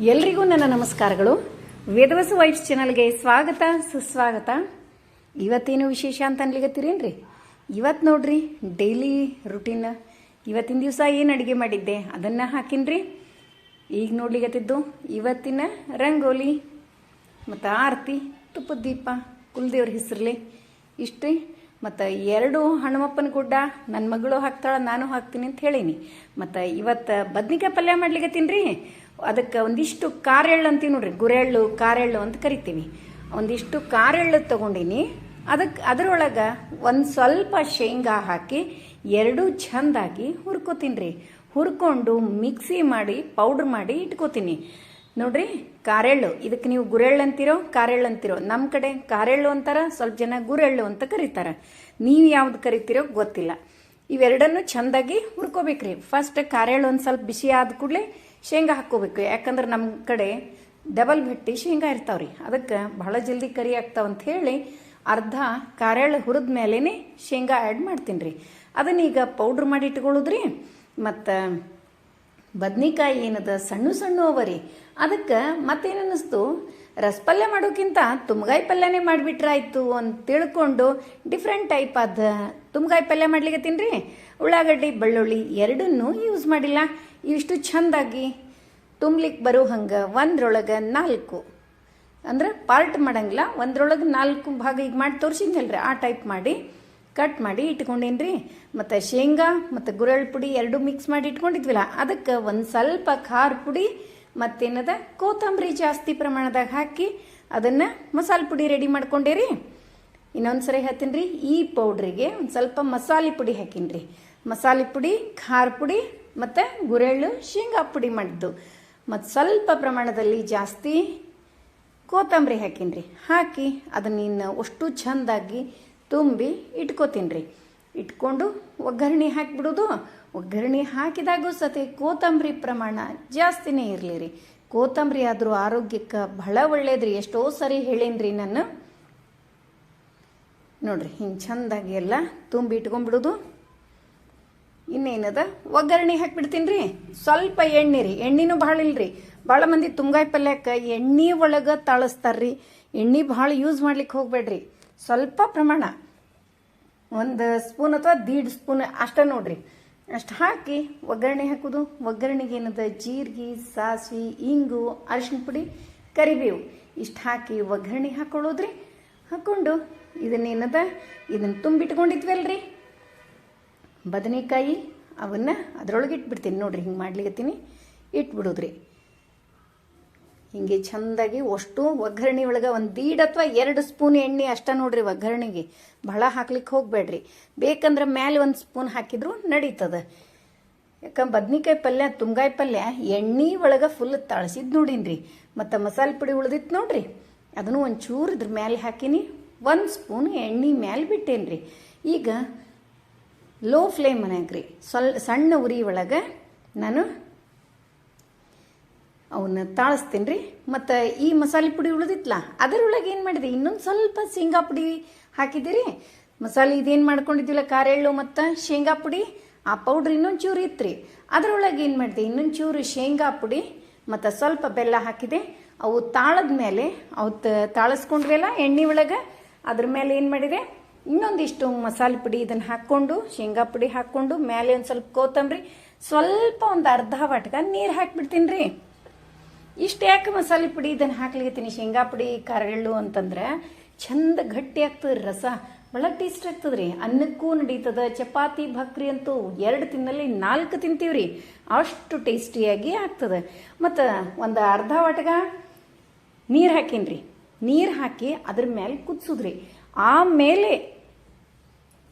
ಎಲ್ರಿಗೂ ನನ್ನ ನಮಸ್ಕಾರಗಳು. ವೇದವಸು ವೈಫ್ ಚಾನಲ್ಗೆ ಸ್ವಾಗತ, ಸುಸ್ವಾಗತ. ಇವತ್ತೇನು ವಿಶೇಷ ಅಂತ ಅನ್ಲಿಗತ್ತೀರೇನ್ರಿ ಇವತ್ತು ನೋಡ್ರಿ ಡೈಲಿ ರುಟೀನ್ ಇವತ್ತಿನ ದಿವಸ ಏನು ಅಡುಗೆ ಮಾಡಿದ್ದೆ? ಅದನ್ನು ಹಾಕಿನ್ರಿ. ಈಗ ನೋಡ್ಲಿಗತ್ತಿದ್ದು ಇವತ್ತಿನ ರಂಗೋಲಿ, ಮತ್ತು ಆರತಿ ತುಪ್ಪದ ದೀಪ, ಕುಲದೇವ್ರ ಹೆಸರಲ್ಲಿ ಇಷ್ಟ್ರಿ ಮತ್ತು ಎರಡು ಹನುಮಪ್ಪನ ಗುಡ್ಡ ನನ್ನ ಮಗಳು ಹಾಕ್ತಾಳೆ, ನಾನು ಹಾಕ್ತೀನಿ ಅಂತ ಹೇಳೀನಿ. ಮತ್ತು ಇವತ್ತು ಬದ್ನಿಕಾಯಿ ಪಲ್ಯ ಮಾಡ್ಲಿಕ್ಕೆ ರೀ ಅದಕ್ಕೆ ಒಂದಿಷ್ಟು ಕಾರೆಳ್ಳು ಅಂತೀವಿ ನೋಡ್ರಿ ಗುರೆಳ್ಳು ಕಾರೆಳ್ಳು ಅಂತ ಕರಿತೀವಿ. ಒಂದಿಷ್ಟು ಕಾರೆಳ್ಳು ತಗೊಂಡಿನಿ. ಅದಕ್ಕೆ ಅದರೊಳಗೆ ಒಂದು ಸ್ವಲ್ಪ ಶೇಂಗಾ ಹಾಕಿ ಎರಡೂ ಚೆಂದಾಗಿ ಹುರ್ಕೋತೀನಿ ರೀ ಹುರ್ಕೊಂಡು ಮಿಕ್ಸಿ ಮಾಡಿ, ಪೌಡ್ರ್ ಮಾಡಿ ಇಟ್ಕೋತೀನಿ. ನೋಡ್ರಿ ಕಾರೆಳ್ಳು ಇದಕ್ಕೆ ನೀವು ಗುರೆಳ್ಳು ಅಂತೀರೋ ಕಾರೆಳ್ಳು ಅಂತೀರೋ ನಮ್ಮ ಕಡೆ ಕಾರೆಳ್ಳು ಅಂತಾರ, ಸ್ವಲ್ಪ ಜನ ಗುರೆಳ್ಳು ಅಂತ ಕರೀತಾರ. ನೀವು ಯಾವ್ದು ಕರಿತೀರೋ ಗೊತ್ತಿಲ್ಲ. ಇವೆರಡನ್ನು ಚೆಂದಾಗಿ ಹುರ್ಕೋಬೇಕ್ರಿ. ಫಸ್ಟ್ ಕಾರೆಳ್ಳು ಒಂದು ಸ್ವಲ್ಪ ಬಿಸಿ ಆದ ಕೂಡಲೇ ಶೇಂಗಾ ಹಾಕ್ಕೋಬೇಕು. ಯಾಕಂದ್ರೆ ನಮ್ಮ ಕಡೆ ಡಬಲ್ ಭಟ್ಟಿ ಶೇಂಗಾ ಇರ್ತಾವ್ರಿ. ಅದಕ್ಕೆ ಬಹಳ ಜಲ್ದಿ ಕರಿ ಆಗ್ತಾವ ಅಂತ ಹೇಳಿ ಅರ್ಧ ಕಾರೆಳ್ಳು ಹುರಿದ ಮೇಲೇ ಶೇಂಗಾ ಆ್ಯಡ್ ಮಾಡ್ತೀನಿ ರೀ ಅದನ್ನ ಈಗ ಪೌಡ್ರ್ ಮಾಡಿ ಇಟ್ಕೊಳ್ಳೋದ್ರಿ. ಮತ್ತು ಬದ್ನಿಕಾಯಿ ಏನದ ಸಣ್ಣ ಸಣ್ಣ ಅವರಿ. ಅದಕ್ಕೆ ಮತ್ತೇನು ಅನ್ನಿಸ್ತು ರಸಪಲ್ಯ ಮಾಡೋಕ್ಕಿಂತ ತುಮ್ಗಾಯಿ ಪಲ್ಯನೇ ಮಾಡಿಬಿಟ್ರಾಯ್ತು ಅಂತ ತಿಳ್ಕೊಂಡು ಡಿಫ್ರೆಂಟ್ ಟೈಪ್ ಆದ ತುಮ್ಗಾಯಿ ಪಲ್ಯ ಮಾಡ್ಲಿಕ್ಕೆ ತಿನ್ರಿ ಉಳ್ಳಾಗಡ್ಡಿ, ಬೆಳ್ಳುಳ್ಳಿ ಎರಡನ್ನೂ ಯೂಸ್ ಮಾಡಿಲ್ಲ. ಇವಿಷ್ಟು ಚೆಂದಾಗಿ ತುಂಬಲಿಕ್ಕೆ ಬರೋ ಹಂಗೆ ಒಂದ್ರೊಳಗೆ ನಾಲ್ಕು. ಅಂದ್ರೆ ಪಾರ್ಟ್ ಮಾಡಂಗಿಲ್ಲ, ಒಂದ್ರೊಳಗೆ ನಾಲ್ಕು ಭಾಗ ಈಗ ಮಾಡಿ ತೋರಿಸಿದ್ನಲ್ರಿ, ಆ ಟೈಪ್ ಮಾಡಿ ಕಟ್ ಮಾಡಿ ಇಟ್ಕೊಂಡೇನಿ ರೀ ಮತ್ತು ಶೇಂಗಾ, ಮತ್ತು ಗುರಳ್ ಪುಡಿ ಎರಡು ಮಿಕ್ಸ್ ಮಾಡಿ ಇಟ್ಕೊಂಡಿದ್ವಿಲ್ಲ, ಅದಕ್ಕೆ ಒಂದು ಸ್ವಲ್ಪ ಖಾರ ಪುಡಿ, ಮತ್ತೇನದ ಕೋತಂಬರಿ ಜಾಸ್ತಿ ಪ್ರಮಾಣದಾಗ ಹಾಕಿ ಅದನ್ನು ಮಸಾಲೆ ಪುಡಿ ರೆಡಿ ಮಾಡ್ಕೊಂಡೇರಿ. ಇನ್ನೊಂದು ಸರಿ ಹೇಳ್ತೀನಿ ರೀ ಈ ಪೌಡ್ರಿಗೆ ಒಂದು ಸ್ವಲ್ಪ ಮಸಾಲೆ ಪುಡಿ ಹಾಕಿನಿ ರೀ ಮಸಾಲೆ ಪುಡಿ, ಖಾರ ಪುಡಿ ಮತ್ತು ಗುರೆಳ್ಳು ಶೇಂಗಾ ಪುಡಿ ಮಾಡಿದ್ದು. ಮತ್ತು ಸ್ವಲ್ಪ ಪ್ರಮಾಣದಲ್ಲಿ ಜಾಸ್ತಿ ಕೊತ್ತಂಬರಿ ಹಾಕೀನಿ ರೀ ಹಾಕಿ ಅದನ್ನ ಇನ್ನು ಅಷ್ಟು ಚೆಂದಾಗಿ ತುಂಬಿ ಇಟ್ಕೋತೀನಿ ರೀ ಇಟ್ಕೊಂಡು ಒಗ್ಗರಣೆ ಹಾಕಿಬಿಡೋದು. ಒಗ್ಗರಣೆ ಹಾಕಿದಾಗೂ ಸತಿ ಕೋತಂಬರಿ ಪ್ರಮಾಣ ಜಾಸ್ತಿನೇ ಇರಲಿ ರೀ ಕೋತಂಬರಿ ಆದರೂ ಆರೋಗ್ಯಕ್ಕೆ ಬಹಳ ಒಳ್ಳೇದ್ರಿ. ಎಷ್ಟೋ ಸರಿ ಹೇಳೇನ್ರಿ ನಾನು ನೋಡ್ರಿ, ಹಿಂಗೆ ಚೆಂದಾಗಿ ಎಲ್ಲ ತುಂಬಿ ಇಟ್ಕೊಂಡ್ಬಿಡೋದು. ಇನ್ನೇನದ? ಒಗ್ಗರಣೆ ಹಾಕಿಬಿಡ್ತೀನಿ ರೀ ಸ್ವಲ್ಪ ಎಣ್ಣೆ ರೀ. ಎಣ್ಣೆನೂ ಭಾಳ ಇಲ್ರಿ. ಭಾಳ ಮಂದಿ ತುಂಗಾಯಿ ಪಲ್ಯಕ್ಕೆ ಎಣ್ಣೆ ಒಳಗೆ ತಾಳಿಸ್ತಾರ್ರಿ. ಎಣ್ಣೆ ಭಾಳ ಯೂಸ್ ಮಾಡ್ಲಿಕ್ಕೆ ಹೋಗ್ಬೇಡ್ರಿ. ಸ್ವಲ್ಪ ಪ್ರಮಾಣ. ಒಂದು ಸ್ಪೂನ್ ಅಥವಾ ದೀಡ್ ಸ್ಪೂನ್ ಅಷ್ಟ ನೋಡ್ರಿ. ಅಷ್ಟು ಹಾಕಿ ಒಗ್ಗರಣೆ ಹಾಕೋದು. ಒಗ್ಗರಣೆಗೆ ಏನದ? ಜೀರಿಗೆ, ಸಾಸಿವೆ, ಇಂಗು ಅರಿಶಿನ ಪುಡಿ, ಕರಿಬೇವು. ಇಷ್ಟು ಹಾಕಿ ಒಗ್ಗರಣೆ ಹಾಕೊಳ್ಳೋದ್ರಿ. ಹಾಕ್ಕೊಂಡು ಇದನ್ನೇನದ? ಇದನ್ನು ತುಂಬಿಟ್ಕೊಂಡಿದ್ವಲ್ರಿ. ಬದನೆಕಾಯಿ ಅವನ್ನ ಅದರೊಳಗೆ ಇಟ್ಬಿಡ್ತೀನಿ. ನೋಡ್ರಿ ಹಿಂಗೆ ಮಾಡ್ಲಿಕತ್ತೀನಿ. ಇಟ್ಬಿಡೋದ್ರಿ. ಹಿಂಗೆ ಚೆಂದಾಗಿ ಅಷ್ಟು ಒಗ್ಗರಣೆ ಒಳಗೆ ಒಂದು ದೀಡ್ ಅಥವಾ ಎರಡು ಸ್ಪೂನ್ ಎಣ್ಣೆ ಅಷ್ಟ ನೋಡ್ರಿ ಒಗ್ಗರಣೆಗೆ. ಭಾಳ ಹಾಕ್ಲಿಕ್ಕೆ ಹೋಗ್ಬೇಡ್ರಿ. ಬೇಕಂದ್ರೆ ಮೇಲೆ ಒಂದು ಸ್ಪೂನ್ ಹಾಕಿದ್ರು ನಡೀತದ. ಯಾಕಂದ್ರೆ ಬದ್ನಿಕಾಯಿ ಪಲ್ಯ, ತುಂಗಾಯಿ ಪಲ್ಯ ಎಣ್ಣೆ ಒಳಗೆ ಫುಲ್ ತಳಸಿದ್ ನೋಡೀನಿ ಮತ್ತು ಮಸಾಲೆ ಪುಡಿ ಉಳ್ದಿತ್ತು ನೋಡ್ರಿ. ಅದನ್ನು ಒಂಚೂರು ಇದ್ರ ಮೇಲೆ ಹಾಕಿನಿ. ಒಂದು ಸ್ಪೂನ್ ಎಣ್ಣೆ ಮೇಲೆ ಬಿಟ್ಟೇನಿ ರೀ ಈಗ ಲೋ ಫ್ಲೇಮ್ ರೀ ಸ್ವಲ್ ಸಣ್ಣ ಉರಿ ಒಳಗೆ ನಾನು ಅವನ್ನ ತಾಳಿಸ್ತೀನಿ ರೀ ಮತ್ತು ಈ ಮಸಾಲೆ ಪುಡಿ ಉಳಿದಿತ್ತಲ್ಲ ಅದರೊಳಗೆ ಏನು ಮಾಡಿದೆ ಇನ್ನೊಂದು ಸ್ವಲ್ಪ ಶೇಂಗಾ ಪುಡಿ ಹಾಕಿದ್ದೀರಿ. ಮಸಾಲೆ ಇದೇನು ಮಾಡ್ಕೊಂಡಿದ್ದಿಲ್ಲ ಎಳ್ಳು ಮತ್ತು ಶೇಂಗಾ ಪುಡಿ. ಆ ಪೌಡ್ರ್ ಇನ್ನೊಂದು ಚೂರು ಇತ್ತು ರೀ ಅದರೊಳಗೆ ಏನು ಮಾಡಿದೆ? ಇನ್ನೊಂದು ಚೂರು ಶೇಂಗಾ ಪುಡಿ ಮತ್ತು ಸ್ವಲ್ಪ ಬೆಲ್ಲ ಹಾಕಿದೆ. ಅವು ತಾಳದ ಮೇಲೆ ಅವು ತಾಳಿಸ್ಕೊಂಡ್ವೆಲ್ಲ ಎಣ್ಣೆ ಒಳಗೆ? ಅದ್ರ ಮೇಲೆ ಏನು ಮಾಡಿದೆ? ಇನ್ನೊಂದಿಷ್ಟು ಮಸಾಲೆ ಪುಡಿ ಇದನ್ನು ಹಾಕ್ಕೊಂಡು, ಶೇಂಗಾ ಪುಡಿ ಹಾಕ್ಕೊಂಡು, ಮೇಲೆ ಒಂದು ಸ್ವಲ್ಪ ಕೋತಂಬರಿ ಸ್ವಲ್ಪ ಒಂದು ಅರ್ಧ ವಾಟ್ಗ ನೀರು ಹಾಕಿಬಿಡ್ತೀನಿ ರೀ ಇಷ್ಟು ಯಾಕೆ ಮಸಾಲೆ ಪುಡಿ ಇದನ್ನು ಹಾಕ್ಲಿಕತ್ತೀನಿ? ಶೇಂಗಾ ಪುಡಿ ಕರಳು ಅಂತಂದ್ರೆ ಚಂದ ಗಟ್ಟಿ ಆಗ್ತದೆ ರಸ. ಭಾಳ ಟೇಸ್ಟ್ ಆಗ್ತದೆ ರೀ ಅನ್ನಕ್ಕೂ ನಡೀತದ, ಚಪಾತಿ, ಭಕ್ರಿ ಅಂತೂ ಎರಡು ತಿನ್ನಲ್ಲಿ ನಾಲ್ಕು ತಿಂತೀವಿ ರೀ ಅಷ್ಟು ಟೇಸ್ಟಿಯಾಗಿ ಆಗ್ತದೆ. ಮತ್ತು ಒಂದು ಅರ್ಧ ವಾಟ್ಗ ನೀರು ಹಾಕೀನಿ ರೀ ನೀರು ಹಾಕಿ ಅದ್ರ ಮೇಲೆ ಕುದಿಸಿದ್ರಿ. ಆಮೇಲೆ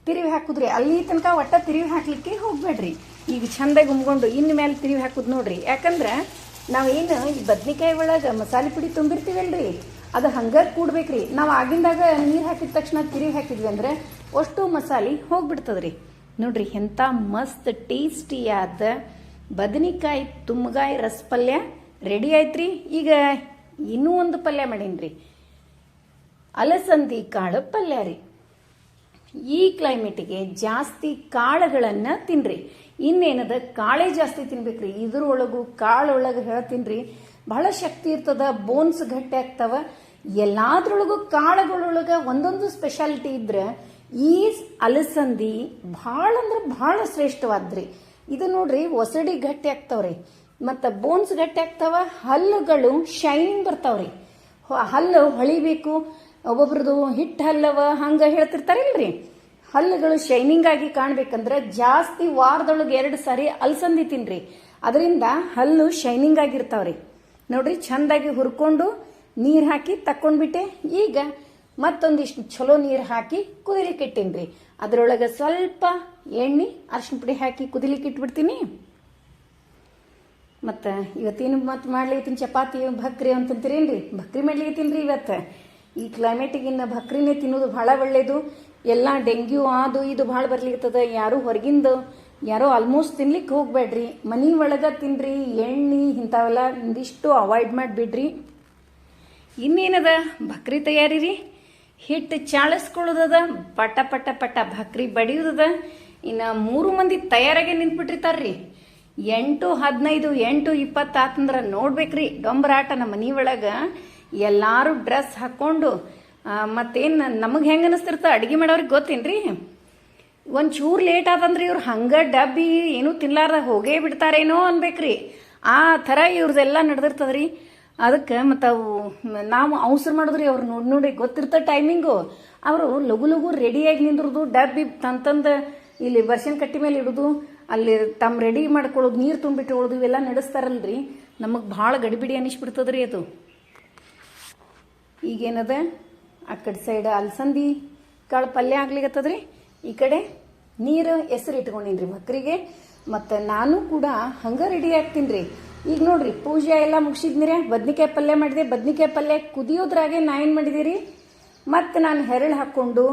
ತಿರುವಿ ಹಾಕಿದ್ರಿ, ಅಲ್ಲಿ ತನಕ ಒಟ್ಟ ತಿರುವಿ ಹಾಕ್ಲಿಕ್ಕೆ ಹೋಗ್ಬೇಡ್ರಿ. ಈಗ ಚಂದಾಗಿ ಉಮ್ಕೊಂಡು ಇನ್ನು ಮೇಲೆ ತಿರುವಿ ಹಾಕುದು ನೋಡ್ರಿ. ಯಾಕಂದ್ರೆ ನಾವೇನು ಈ ಬದ್ನಿಕಾಯಿ ಒಳಗೆ ಮಸಾಲೆ ಪುಡಿ ತುಂಬಿರ್ತೀವಲ್ರಿ? ಅದು ಹಂಗೆ ಕೂಡ್ಬೇಕ್ರಿ. ನಾವು ಆಗಿಂದಾಗ ನೀರು ಹಾಕಿದ ತಕ್ಷಣ ತಿರುವಿ ಹಾಕಿದ್ವಿ ಅಂದ್ರೆ ಅಷ್ಟು ಮಸಾಲೆ ಹೋಗ್ಬಿಡ್ತದ್ರಿ. ನೋಡ್ರಿ ಎಂಥ ಮಸ್ತ್ ಟೇಸ್ಟಿಯಾದ ಬದನೆಕಾಯಿ ತುಮ್ಗಾಯಿ ರಸ ಪಲ್ಯ ರೆಡಿ ಆಯ್ತ್ರಿ. ಈಗ ಇನ್ನೂ ಒಂದು ಪಲ್ಯ ಮಾಡೀನಿ ಅಲಸಂದಿ ಕಾಳು ಪಲ್ಯ ರೀ. ಈ ಕ್ಲೈಮೇಟಿಗೆ ಜಾಸ್ತಿ ಕಾಳುಗಳನ್ನು ತಿನ್ರಿ. ಇನ್ನೇನದ ಕಾಳೆ ಜಾಸ್ತಿ ತಿನ್ಬೇಕ್ರಿ. ಇದ್ರೊಳಗು ಕಾಳೊಳಗೆ ಹೇಳ್ತೀನಿ ರೀ ಬಹಳ ಶಕ್ತಿ ಇರ್ತದ ಬೋನ್ಸ್ ಗಟ್ಟಿ ಆಗ್ತವ. ಎಲ್ಲಾದ್ರೊಳಗು ಕಾಳುಗಳೊಳಗ ಒಂದೊಂದು ಸ್ಪೆಷಾಲಿಟಿ ಇದ್ರೆ ಈ ಅಲಸಂದಿ ಭಾಳ ಅಂದ್ರೆ ಭಾಳ ಶ್ರೇಷ್ಠವಾದ್ರಿ. ಇದು ನೋಡ್ರಿ ಒಸಡಿ ಗಟ್ಟಿ ಆಗ್ತಾವ್ರಿ. ಮತ್ತು ಬೋನ್ಸ್ ಗಟ್ಟಿ ಆಗ್ತಾವ, ಹಲ್ಲುಗಳು ಶೈನಿಂಗ್ ಬರ್ತಾವ್ರಿ. ಹಲ್ಲು ಹೊಳಿಬೇಕು ಒಬ್ಬೊಬ್ರದು ಹಿಟ್ಟು ಹಲ್ಲವ ಹಂಗ ಹೇಳ್ತಿರ್ತಾರಿಲ್ರಿ ಹಲ್ಲುಗಳು ಶೈನಿಂಗ್ ಆಗಿ ಕಾಣ್ಬೇಕಂದ್ರೆ ಜಾಸ್ತಿ ವಾರದೊಳಗೆ ಎರಡು ಸಾರಿ ಅಲ್ಸಂದಿ ತಿನ್ರಿ. ಅದರಿಂದ ಹಲ್ಲು ಶೈನಿಂಗ್ ಆಗಿರ್ತಾವ್ರಿ. ನೋಡ್ರಿ, ಚಂದಾಗಿ ಹುರ್ಕೊಂಡು ನೀರು ಹಾಕಿ ತಕ್ಕೊಂಡ್ಬಿಟ್ಟೆ. ಈಗ ಮತ್ತೊಂದಿಷ್ಟು ಚಲೋ ನೀರು ಹಾಕಿ ಕುದಿಲಿಕ್ಕೆ ಇಟ್ಟೀನಿ ಅದರೊಳಗೆ ಸ್ವಲ್ಪ ಎಣ್ಣೆ ಅರ್ಶಿನ ಪುಡಿ ಹಾಕಿ ಕುದಿಲಿಕ್ಕೆ ಇಟ್ಬಿಡ್ತೀನಿ. ಮತ್ತು ಇವತ್ತೇನು ಮತ್ತೆ ಮಾಡ್ಲಿಕತ್ತೀನಿ ಚಪಾತಿ ಭಕ್ರಿ ಅಂತಂತೀರೇನ್ರಿ? ಭಕ್ರಿ ಮಾಡ್ಲಿಕತ್ತೀನಿ ರೀ ಇವತ್ತು. ಈ ಕ್ಲೈಮೇಟಿಗಿನ್ನ ಭಕ್ರಿನೇ ತಿನ್ನೋದು ಭಾಳ ಒಳ್ಳೆಯದು ಎಲ್ಲ ಡೆಂಗ್ಯೂ ಅದು ಇದು ಭಾಳ ಬರ್ಲಿಕ್ಕತ್ತದ ಯಾರು ಹೊರಗಿಂದ, ಯಾರೋ ಆಲ್ಮೋಸ್ಟ್ ತಿನ್ಲಿಕ್ಕೆ ಹೋಗ್ಬೇಡ್ರಿ. ಮನೆ ಒಳಗೆ ತಿನ್ರಿ, ಎಣ್ಣೆ ಇಂಥವೆಲ್ಲ ಒಂದಿಷ್ಟು ಅವಾಯ್ಡ್ ಮಾಡಿಬಿಡ್ರಿ. ಇನ್ನೇನದ? ಭಕ್ರಿ ತಯಾರಿ ರೀ ಹಿಟ್ಟು ಚಾಳಿಸ್ಕೊಳ್ಳೋದದ, ಪಟ ಪಟ ಪಟ ಭಕ್ರಿ ಬಡಿಯೋದದ. ಇನ್ನು ಮೂರು ಮಂದಿ ತಯಾರಾಗಿ ನಿಂತ್ಬಿಟ್ಟಿರ್ತಾರ್ರಿ. ಎಂಟು ಹದಿನೈದು, ಎಂಟು ಇಪ್ಪತ್ತು ಆತಂದ್ರೆ ನೋಡ್ಬೇಕ್ರಿ. ಡೊಂಬರಾಟ ನಮ್ಮ ಮನೆ ಒಳಗ. ಎಲ್ಲಾರು ಡ್ರೆಸ್ ಹಾಕೊಂಡು ಮತ್ತೇನು ನಮಗೆ ಹೆಂಗೆ ಅನಿಸ್ತಿರ್ತ ಅಡುಗೆ ಮಾಡೋರಿಗೆ ಗೊತ್ತೇನ್ರಿ? ಒಂದು ಚೂರು ಲೇಟ್ ಆದಂದ್ರೆ ಇವ್ರು ಹಂಗೆ ಡಬ್ಬಿ ಏನೂ ತಿನ್ಲಾರ್ದ ಹೋಗೇ ಬಿಡ್ತಾರೇನೋ ಅನ್ಬೇಕ್ರಿ. ಆ ಥರ ಇವ್ರದೆಲ್ಲ ನಡೆದಿರ್ತದ್ರಿ. ಅದಕ್ಕೆ ಮತ್ತು ಅವು, ನಾವು ಅವಸರ ಮಾಡಿದ್ರಿ ಅವ್ರು ನೋಡಿ ನೋಡಿ ಗೊತ್ತಿರ್ತ ಟೈಮಿಂಗು ಅವರು ಲಘು ಲಘು ರೆಡಿಯಾಗಿ ನಿಂದ್ರದು, ಡಬ್ಬಿ ತಂತಂದು ಇಲ್ಲಿ ಬರ್ಷನ್ ಕಟ್ಟಿ ಮೇಲೆ ಇಡೋದು, ಅಲ್ಲಿ ತಮ್ಮ ರೆಡಿ ಮಾಡ್ಕೊಳ್ಳೋದು, ನೀರು ತುಂಬಿಟ್ಕೊಳ್ಳೋದು ಇವೆಲ್ಲ ನಡೆಸ್ತಾರಲ್ರಿ. ನಮಗೆ ಭಾಳ ಗಡಿಬಿಡಿ ಅನಿಸ್ಬಿಡ್ತದ್ರಿ ಅದು. ಈಗೇನದ? ಆ ಕಡೆ ಸೈಡ್ ಅಲಸಂದಿ ಕಾಳು ಪಲ್ಯ ಆಗ್ಲಿಕ್ಕತ್ತದ್ರಿ ಈ ಕಡೆ ನೀರು ಹೆಸರು ಇಟ್ಕೊಂಡಿನ್ರಿ ಮಕ್ಕಳಿಗೆ ಮತ್ತು ನಾನು ಕೂಡ ಹಂಗೆ ರೆಡಿ ಆಗ್ತೀನಿ ರೀ ಈಗ ನೋಡ್ರಿ, ಪೂಜೆ ಎಲ್ಲ ಮುಗಿಸಿದ್ನಿರ. ಬದ್ನಿಕಾಯಿ ಪಲ್ಯ ಮಾಡಿದೆ. ಬದ್ನಿಕಾಯಿ ಪಲ್ಯ ಕುದಿಯೋದ್ರಾಗೆ ನಾ ಏನು ಮಾಡಿದಿರಿ? ಮತ್ತು ನಾನು ಹೆರಳು ಹಾಕ್ಕೊಂಡು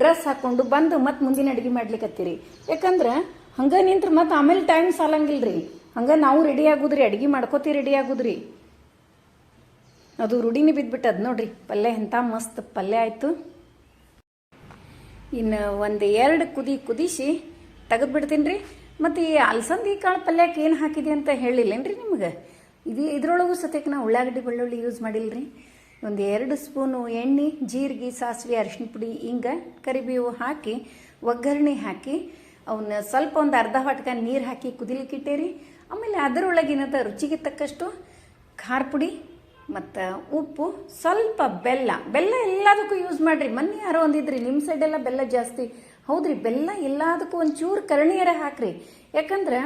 ಡ್ರೆಸ್ ಹಾಕ್ಕೊಂಡು ಬಂದು ಮತ್ತೆ ಮುಂದಿನ ಅಡುಗೆ ಮಾಡ್ಲಿಕತ್ತೀರಿ. ಯಾಕಂದ್ರೆ ಹಂಗೆ ನಿಂತ್ರೆ ಮತ್ತೆ ಆಮೇಲೆ ಟೈಮ್ ಸಾಲಂಗಿಲ್ರಿ. ಹಂಗೆ ನಾವು ರೆಡಿ ಆಗುದ್ರಿ, ಅಡುಗೆ ಮಾಡ್ಕೋತಿ ರೆಡಿ ಆಗುದ್ರಿ. ಅದು ರೂಢಿನೇ ಬಿದ್ದುಬಿಟ್ಟದ ನೋಡ್ರಿ. ಪಲ್ಯ ಎಂಥ ಮಸ್ತ್ ಪಲ್ಯ ಆಯಿತು. ಇನ್ನು ಒಂದು ಎರಡು ಕುದಿ ಕುದಿಸಿ ತೆಗೆದು ಬಿಡ್ತೀನಿ ರೀ ಮತ್ತು ಈ ಅಲಸಂದಿ ಕಾಳು ಪಲ್ಯಕ್ಕೆ ಏನು ಹಾಕಿದೆ ಅಂತ ಹೇಳಿಲ್ಲೇನ್ರಿ ನಿಮ್ಗೆ? ಇದು ಇದ್ರೊಳಗೂ ಸತ್ಯಕ್ಕೆ ನಾವು ಉಳ್ಳಾಗಡ್ಡಿ ಬೆಳ್ಳುಳ್ಳಿ ಯೂಸ್ ಮಾಡಿಲ್ಲ ರೀ ಒಂದು ಎರಡು ಸ್ಪೂನು ಎಣ್ಣೆ, ಜೀರಿಗೆ, ಸಾಸಿವೆ ಅರಿಶಿನ ಪುಡಿ ಹಿಂಗೆ ಕರಿಬೇವು ಹಾಕಿ, ಒಗ್ಗರಣೆ ಹಾಕಿ ಅವನ್ನ ಸ್ವಲ್ಪ ಒಂದು ಅರ್ಧ ವಾಟ್ಕ ನೀರು ಹಾಕಿ ಕುದಿಲಿಕ್ಕಿಟ್ಟೆ ರೀ ಆಮೇಲೆ ಅದರೊಳಗೆ ಏನಂತ ರುಚಿಗೆ ತಕ್ಕಷ್ಟು ಖಾರ ಪುಡಿ ಮತ್ತು ಉಪ್ಪು ಸ್ವಲ್ಪ ಬೆಲ್ಲ. ಬೆಲ್ಲ ಎಲ್ಲದಕ್ಕೂ ಯೂಸ್ ಮಾಡಿರಿ. ಮೊನ್ನೆ ಯಾರೋ ಒಂದಿದ್ರಿ ನಿಮ್ಮ ಸೈಡೆಲ್ಲ ಬೆಲ್ಲ ಜಾಸ್ತಿ. ಹೌದ್ರಿ, ಬೆಲ್ಲ ಎಲ್ಲದಕ್ಕೂ ಒಂಚೂರು ಕರಣಿಯರ ಹಾಕ್ರಿ. ಯಾಕಂದ್ರೆ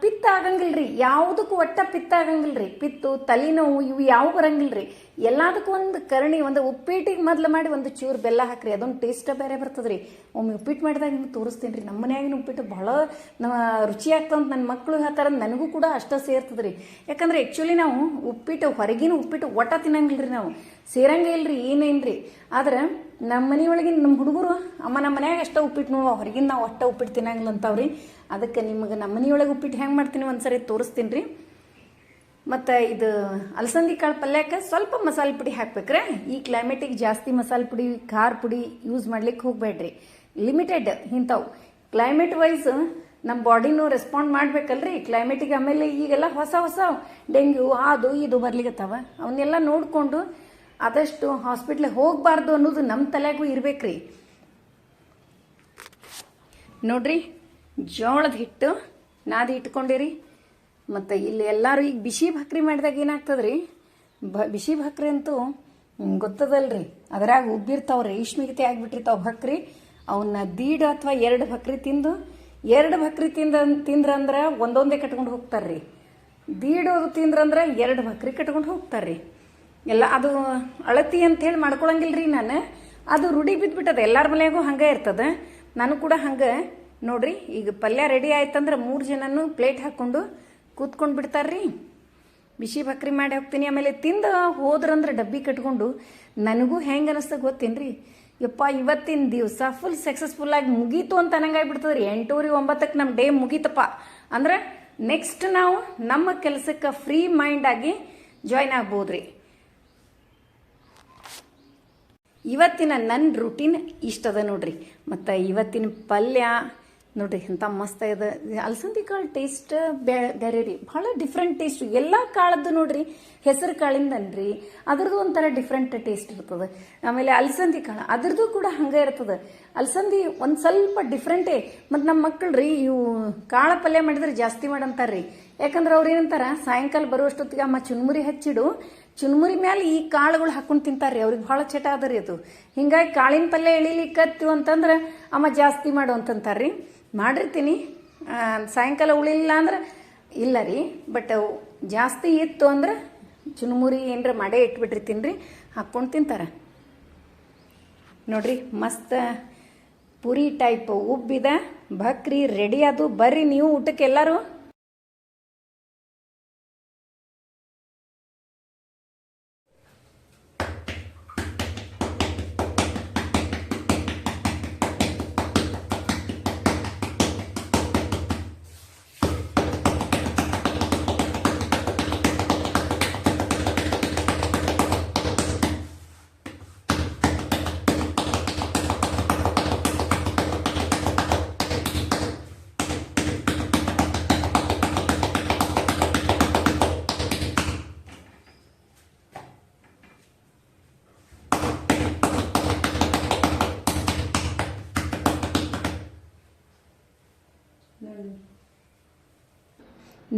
ಪಿತ್ತ ಆಗಂಗಿಲ್ರಿ ಯಾವುದಕ್ಕೂ ಒಟ್ಟ ಪಿತ್ತ ಆಗಂಗಿಲ್ರಿ ಪಿತ್ತು, ತಲೆನೋವು, ಇವು ಯಾವ ಬರಂಗಿಲ್ರಿ. ಎಲ್ಲದಕ್ಕೂ ಒಂದು ಕರಣಿ, ಒಂದು ಉಪ್ಪಿಟ್ಟಿಗೆ ಮೊದಲು ಮಾಡಿ ಒಂದು ಚೂರು ಬೆಲ್ಲ ಹಾಕ್ರಿ. ಅದೊಂದು ಟೇಸ್ಟ್ ಬೇರೆ ಬರ್ತದ್ರಿ. ಒಮ್ಮೆ ಉಪ್ಪಿಟ್ಟು ಮಾಡಿದಾಗ ನಿಮ್ಗೆ ತೋರಿಸ್ತೀನಿ ರೀ ನಮ್ಮ ಮನ್ಯಾಗಿನ ಉಪ್ಪಿಟ್ಟು ಬಹಳ ರುಚಿ ರುಚಿ ಆಗ್ತಂತ ನನ್ನ ಮಕ್ಕಳು ಹೇಳ್ತಾರ, ನನಗೂ ಕೂಡ ಅಷ್ಟ ಸೇರ್ತದ್ರಿ. ಯಾಕಂದ್ರೆ ಆ್ಯಕ್ಚುಲಿ ನಾವು ಉಪ್ಪಿಟ್ಟು, ಹೊರಗಿನ ಉಪ್ಪಿಟ್ಟು ಒಟ್ಟ ತಿನ್ನಂಗಿಲ್ರಿ ನಾವು. ಸೇರಂಗೇ ಇಲ್ರಿ, ಏನೇನ್ರಿ. ಆದ್ರೆ ನಮ್ಮ ಮನೆಯೊಳಗಿನ ನಮ್ಮ ಹುಡುಗರು, ಅಮ್ಮ ನಮ್ಮ ಮನ್ಯಾಗ ಎಷ್ಟು ಉಪ್ಪಿಟ್ಟು ನೋಡುವ ಹೊರಗಿನ ನಾವು ಅಷ್ಟ ಉಪ್ಪಿಟ್ಟು ತಿನ್ನಂಗಿಲ್ಲ ಅಂತಾವ್ರಿ. ಅದಕ್ಕೆ ನಿಮಗೆ ನಮ್ಮ ಮನೆಯೊಳಗೆ ಉಪ್ಪಿಟ್ಟು ಹೆಂಗೆ ಮಾಡ್ತೀನಿ ಒಂದ್ಸರಿ ತೋರಿಸ್ತೀನಿ ರೀ ಮತ್ತು ಇದು ಅಲಸಂದಿ ಕಾಳು ಪಲ್ಯಕ್ಕೆ ಸ್ವಲ್ಪ ಮಸಾಲೆ ಪುಡಿ ಹಾಕ್ಬೇಕ್ರೆ. ಈ ಕ್ಲೈಮೇಟಿಗೆ ಜಾಸ್ತಿ ಮಸಾಲೆ ಪುಡಿ, ಖಾರ ಪುಡಿ ಯೂಸ್ ಮಾಡ್ಲಿಕ್ಕೆ ಹೋಗಬೇಡ್ರಿ. ಲಿಮಿಟೆಡ್ ಇಂಥವು. ಕ್ಲೈಮೇಟ್ ವೈಸ್ ನಮ್ಮ ಬಾಡಿನೂ ರೆಸ್ಪಾಂಡ್ ಮಾಡ್ಬೇಕಲ್ರಿ. ಕ್ಲೈಮೇಟಿಗೆ ಆಮೇಲೆ ಈಗೆಲ್ಲ ಹೊಸ ಹೊಸ ಡೆಂಗ್ಯೂ ಅದು ಇದು ಬರ್ಲಿಕತ್ತಾವ. ಅವನ್ನೆಲ್ಲ ನೋಡಿಕೊಂಡು ಆದಷ್ಟು ಹಾಸ್ಪಿಟ್ಲಿಗೆ ಹೋಗಬಾರ್ದು ಅನ್ನೋದು ನಮ್ಮ ತಲೆಗೂ ಇರ್ಬೇಕ್ರಿ. ನೋಡ್ರಿ, ಜೋಳದ ಹಿಟ್ಟು, ನಾದಿ ಇಟ್ಕೊಂಡಿರಿ. ಮತ್ತು ಇಲ್ಲಿ ಎಲ್ಲರೂ ಈಗ ಬಿಸಿ ಭಕ್ರಿ ಮಾಡಿದಾಗ ಏನಾಗ್ತದ್ರಿ? ಬ, ಬಿಸಿ ಭಕ್ರಿ ಅಂತೂ ಗೊತ್ತದಲ್ರಿ. ಅದ್ರಾಗ ಉಬ್ಬಿರ್ತಾವ ರೇಷ್ಮೆಗತಿ ಆಗ್ಬಿಟ್ಟಿರ್ತಾವ ಭಕ್ರಿ ಅವನ್ನ ದೀಡ್ ಅಥವಾ ಎರಡು ಭಕ್ರಿ ತಿಂದು, ಎರಡು ಭಕ್ರಿ ತಿಂದ, ತಿಂದ್ರಂದ್ರೆ ಒಂದೊಂದೇ ಕಟ್ಕೊಂಡು ಹೋಗ್ತಾರ್ರಿ. ದೀಡೋದು ತಿಂದ್ರಂದ್ರೆ ಎರಡು ಭಕ್ರಿ ಕಟ್ಕೊಂಡು ಹೋಗ್ತಾರ್ರಿ. ಎಲ್ಲ ಅದು ಅಳತಿ ಅಂತ ಹೇಳಿ ರೀ ನಾನು. ಅದು ರೂಢಿ ಬಿದ್ದುಬಿಟ್ಟದ ಎಲ್ಲರ ಮನೆಯಾಗೂ ಹಂಗೆ ಇರ್ತದೆ. ನಾನು ಕೂಡ ಹಂಗೆ. ನೋಡ್ರಿ, ಈಗ ಪಲ್ಯ ರೆಡಿ ಆಯ್ತಂದ್ರೆ ಮೂರು ಜನನು ಪ್ಲೇಟ್ ಹಾಕ್ಕೊಂಡು ಕೂತ್ಕೊಂಡು ಬಿಡ್ತಾರ್ರಿ. ಬಿಸಿ ಬಕ್ರಿ ಮಾಡಿ ಹೋಗ್ತೀನಿ, ಆಮೇಲೆ ತಿಂದು ಹೋದ್ರಂದ್ರೆ ಡಬ್ಬಿ ಕಟ್ಕೊಂಡು. ನನಗೂ ಹೆಂಗೆ ಅನಿಸ್ತ ಗೊತ್ತೇನ್ರಿ? ಯಪ್ಪ, ಇವತ್ತಿನ ದಿವಸ ಫುಲ್ ಸಕ್ಸಸ್ಫುಲ್ ಆಗಿ ಮುಗೀತು ಅಂತ ನನಗಾಗ್ಬಿಡ್ತದೆ ರೀ ಎಂಟೂರಿ ಒಂಬತ್ತಕ್ಕೆ ನಮ್ಮ ಡೇ ಮುಗೀತಪ್ಪ. ಅಂದ್ರೆ ನೆಕ್ಸ್ಟ್ ನಾವು ನಮ್ಮ ಕೆಲಸಕ್ಕೆ ಫ್ರೀ ಮೈಂಡ್ ಆಗಿ ಆಗ್ಬೋದು ಆಗ್ಬೋದ್ರಿ. ಇವತ್ತಿನ ನನ್ನ ರುಟೀನ್ ಇಷ್ಟದ ನೋಡ್ರಿ. ಮತ್ತು ಇವತ್ತಿನ ಪಲ್ಯ, ನೋಡ್ರಿ ಎಂಥ ಮಸ್ತ್ ಇದೆ ಅಲಸಂದಿ ಕಾಳು ಟೇಸ್ಟ್ ಬೇರೆ ರೀ. ಭಾಳ ಡಿಫ್ರೆಂಟ್ ಟೇಸ್ಟ್ ಎಲ್ಲ ಕಾಳದ್ದು ನೋಡ್ರಿ, ಹೆಸರು ಕಾಳಿಂದನ್ರಿ, ಅದ್ರದ್ದು ಒಂಥರ ಡಿಫ್ರೆಂಟ್ ಟೇಸ್ಟ್ ಇರ್ತದೆ. ಆಮೇಲೆ ಅಲಸಂದಿ ಕಾಳು, ಅದ್ರದ್ದು ಕೂಡ ಹಂಗೆ ಇರ್ತದೆ. ಅಲಸಂದಿ ಒಂದು ಸ್ವಲ್ಪ ಡಿಫ್ರೆಂಟೇ ಮತ್ತು ನಮ್ಮ ಮಕ್ಕಳು ರೀ, ಇವು ಕಾಳ ಪಲ್ಯ ಮಾಡಿದ್ರೆ ಜಾಸ್ತಿ ಮಾಡಂತಾರ್ರಿ. ಯಾಕಂದ್ರೆ ಅವ್ರು ಏನಂತಾರ, ಸಾಯಂಕಾಲ ಬರುವಷ್ಟೊತ್ತಿಗೆ ಅಮ್ಮ ಚುನ್ಮುರಿ ಹಚ್ಚಿಡು. ಚುನ್ಮುರಿ ಮ್ಯಾಲೆ ಈ ಕಾಳುಗಳು ಹಾಕೊಂಡು ತಿಂತಾರ್ರಿ ಅವ್ರಿಗೆ ಭಾಳ ಚಟ ಅದ ರೀ ಅದು. ಹಿಂಗಾಗಿ ಕಾಳಿನ ಪಲ್ಯ ಎಳಿಲಿಕ್ಕತ್ತು ಅಂತಂದ್ರೆ ಅಮ್ಮ ಜಾಸ್ತಿ ಮಾಡು ಅಂತಂತಾರ್ರಿ ಮಾಡಿರ್ತೀನಿ ಆ, ಸಾಯಂಕಾಲ ಉಳಿಲಿಲ್ಲ ಅಂದ್ರೆ ಇಲ್ಲ ರೀ ಬಟ್ ಜಾಸ್ತಿ ಇತ್ತು ಅಂದ್ರೆ ಚುನ್ಮುರಿ ಏನ್ರ ಮಾಡೇ ಇಟ್ಬಿಟ್ಟಿರ್ತೀನಿ ರೀ ಹಾಕ್ಕೊಂಡು ತಿಂತಾರೆ. ನೋಡ್ರಿ ಮಸ್ತ್ ಪುರಿ ಟೈಪ್ ಉಬ್ಬಿದ ಬಕ್ರಿ ರೆಡಿ ಅದು ಬರ್ರಿ ನೀವು ಊಟಕ್ಕೆ ಎಲ್ಲರೂ.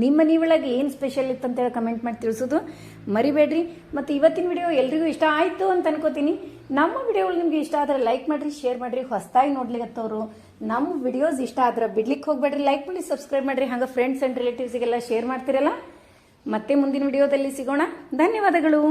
ನಿಮ್ಮ ಮನೆ ಒಳಗೆ ಏನು ಸ್ಪೆಷಲ್ ಇತ್ತು ಅಂತೇಳಿ ಕಮೆಂಟ್ ಮಾಡಿ ತಿಳಿಸೋದು ಮರಿಬೇಡ್ರಿ. ಮತ್ತು ಇವತ್ತಿನ ವಿಡಿಯೋ ಎಲ್ರಿಗೂ ಇಷ್ಟ ಆಯಿತು ಅಂತ ಅನ್ಕೋತೀನಿ. ನಮ್ಮ ವಿಡಿಯೋಗಳು ನಿಮ್ಗೆ ಇಷ್ಟ ಆದರೆ ಲೈಕ್ ಮಾಡಿರಿ ಶೇರ್ ಮಾಡಿರಿ ಹೊಸದಾಗಿ ನೋಡ್ಲಿಕ್ಕತ್ತವರು ನಮ್ಮ ವಿಡಿಯೋಸ್ ಇಷ್ಟ ಆದ್ರೆ ಬಿಡ್ಲಿಕ್ಕೆ ಹೋಗ್ಬೇಡ್ರಿ. ಲೈಕ್ ಮಾಡಿ ಸಬ್ಸ್ಕ್ರೈಬ್ ಮಾಡಿರಿ. ಹಂಗೆ ಫ್ರೆಂಡ್ಸ್ ಆ್ಯಂಡ್ ರಿಲೇಟಿವ್ಸಿಗೆಲ್ಲ ಶೇರ್ ಮಾಡ್ತಿರಲ್ಲ. ಮತ್ತೆ ಮುಂದಿನ ವಿಡಿಯೋದಲ್ಲಿ ಸಿಗೋಣ. ಧನ್ಯವಾದಗಳು.